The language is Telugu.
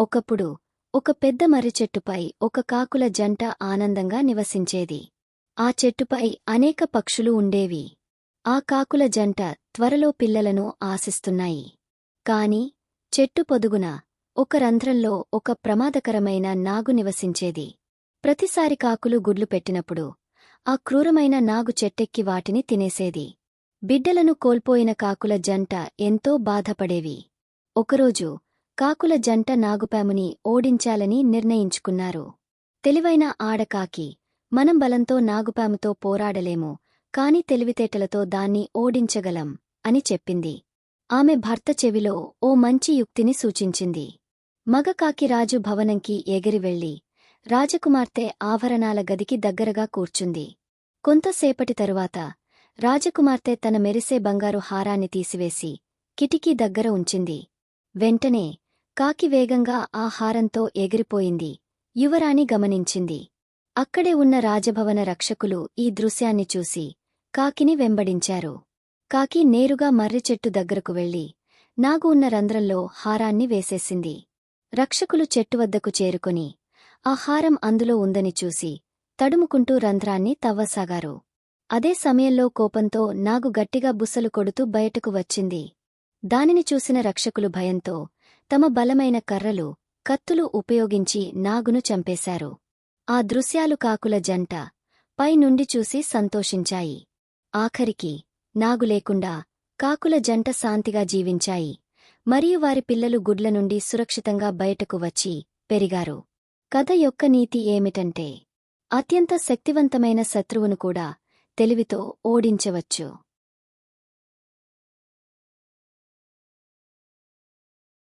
ఒకప్పుడు ఒక పెద్ద మర్రి చెట్టుపై ఒక కాకుల జంట ఆనందంగా నివసించేది. ఆ చెట్టుపై అనేక పక్షులు ఉండేవి. ఆ కాకుల జంట త్వరలో పిల్లలను ఆశిస్తున్నాయి. కాని చెట్టు పొదుగున ఒక రంధ్రంలో ఒక ప్రమాదకరమైన నాగు నివసించేది. ప్రతిసారి కాకులు గుడ్లు పెట్టినప్పుడు ఆ క్రూరమైన నాగు చెట్టెక్కి వాటిని తినేసేది. బిడ్డలను కోల్పోయిన కాకుల జంట ఎంతో బాధపడేవి. ఒకరోజు కాకుల జంట నాగుపాముని ఓడించాలని నిర్ణయించుకున్నారు. తెలివైన ఆడకాకి మనం బలంతో నాగుపాముతో పోరాడలేము కాని తెలివితేటలతో దాన్ని ఓడించగలం అని చెప్పింది. ఆమె భర్త చెవిలో ఓ మంచి యుక్తిని సూచించింది. మగకాకి రాజు భవనంకి ఎగిరి వెళ్ళి రాజకుమార్తె ఆభరణాల గదికి దగ్గరగా కూర్చుంది. కొంతసేపటి తరువాత రాజకుమార్తె తన మెరిసే బంగారు హారాన్ని తీసివేసి కిటికీ దగ్గర ఉంచింది. వెంటనే కాకి వేగంగా ఆ హారంతో ఎగిరిపోయింది. యువరాణి గమనించింది. అక్కడే ఉన్న రాజభవన రక్షకులు ఈ దృశ్యాన్ని చూసి కాకిని వెంబడించారు. కాకి నేరుగా మర్రిచెట్టు దగ్గరకు వెళ్ళి నాగు ఉన్న రంధ్రంలో హారాన్ని వేసేసింది. రక్షకులు చెట్టు వద్దకు చేరుకుని ఆ హారం అందులో ఉందని చూసి తడుముకుంటూ రంధ్రాన్ని తవ్వసాగారు. అదే సమయంలో కోపంతో నాగు గట్టిగా బుసలు కొడుతూ బయటకు వచ్చింది. దానిని చూసిన రక్షకులు భయంతో తమ బలమైన కర్రలు కత్తులు ఉపయోగించి నాగును చంపేశారు. ఆ దృశ్యాలు కాకుల జంట పై నుండి చూసి సంతోషించాయి. ఆఖరికి నాగు లేకుండా కాకుల జంట శాంతిగా జీవించాయి. మరియు వారి పిల్లలు గుడ్ల నుండి సురక్షితంగా బయటకు వచ్చి పెరిగారు. కథ యొక్క నీతి ఏమిటంటే అత్యంత శక్తివంతమైన శత్రువును కూడా తెలివితో ఓడించవచ్చు.